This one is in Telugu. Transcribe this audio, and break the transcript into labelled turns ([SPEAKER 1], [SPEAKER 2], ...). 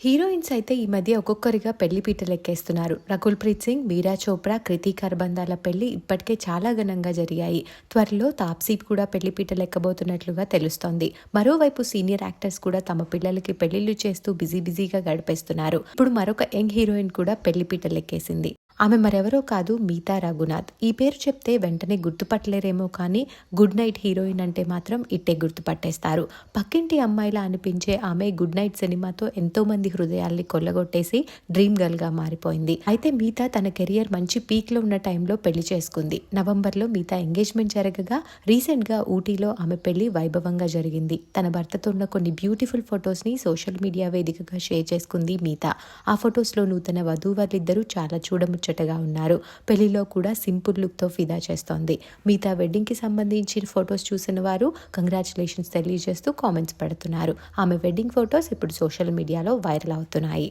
[SPEAKER 1] హీరోయిన్స్ అయితే ఈ మధ్య ఒక్కొక్కరిగా పెళ్ళి పీటలు ఎక్కేస్తున్నారు రకుల్ ప్రీత్ సింగ్ మీరా చోప్రా కృతి కర్బందాల పెళ్ళి ఇప్పటికే చాలా ఘనంగా జరిగాయి. త్వరలో తాప్సీ కూడా పెళ్ళి పీటలు ఎక్కబోతున్నట్లుగా తెలుస్తోంది. మరోవైపు సీనియర్ యాక్టర్స్ కూడా తమ పిల్లలకి పెళ్ళిళ్ళు చేస్తూ బిజీ బిజీగా గడిపేస్తున్నారు. ఇప్పుడు మరొక యంగ్ హీరోయిన్ కూడా పెళ్ళి పీటలు ఎక్కేసింది ఆమె మరెవరో కాదు మీతా రఘునాథ్. ఈ పేరు చెప్తే వెంటనే గుర్తుపట్టలేరేమో కానీ గుడ్ నైట్ హీరోయిన్ అంటే మాత్రం ఇట్టే గుర్తుపట్టేస్తారు. పక్కింటి అమ్మాయిలా అనిపించే ఆమె గుడ్ నైట్ సినిమాతో ఎంతో మంది హృదయాల్ని కొల్లగొట్టేసి డ్రీమ్ గర్ల్గా మారిపోయింది. అయితే మీతా తన కెరియర్ మంచి పీక్లో ఉన్న టైంలో పెళ్ళి చేసుకుంది. నవంబర్లో మీతా ఎంగేజ్మెంట్ జరగగా రీసెంట్గా ఊటీలో ఆమె పెళ్ళి వైభవంగా జరిగింది. తన భర్తతో ఉన్న కొన్ని బ్యూటిఫుల్ ఫొటోస్ని సోషల్ మీడియా వేదికగా షేర్ చేసుకుంది మీతా. ఆ ఫొటోస్లో నూతన వధూవరులిద్దరూ చాలా ముచ్చటగా ఉన్నారు. పెళ్ళిలో కూడా సింపుల్ లుక్తో ఫిదా చేస్తోంది. మిగతా వెడ్డింగ్కి సంబంధించిన ఫొటోస్ చూసిన వారు కంగ్రాచులేషన్స్ తెలియజేస్తూ కామెంట్స్ పెడుతున్నారు. ఆమె వెడ్డింగ్ ఫొటోస్ ఇప్పుడు సోషల్ మీడియాలో వైరల్ అవుతున్నాయి.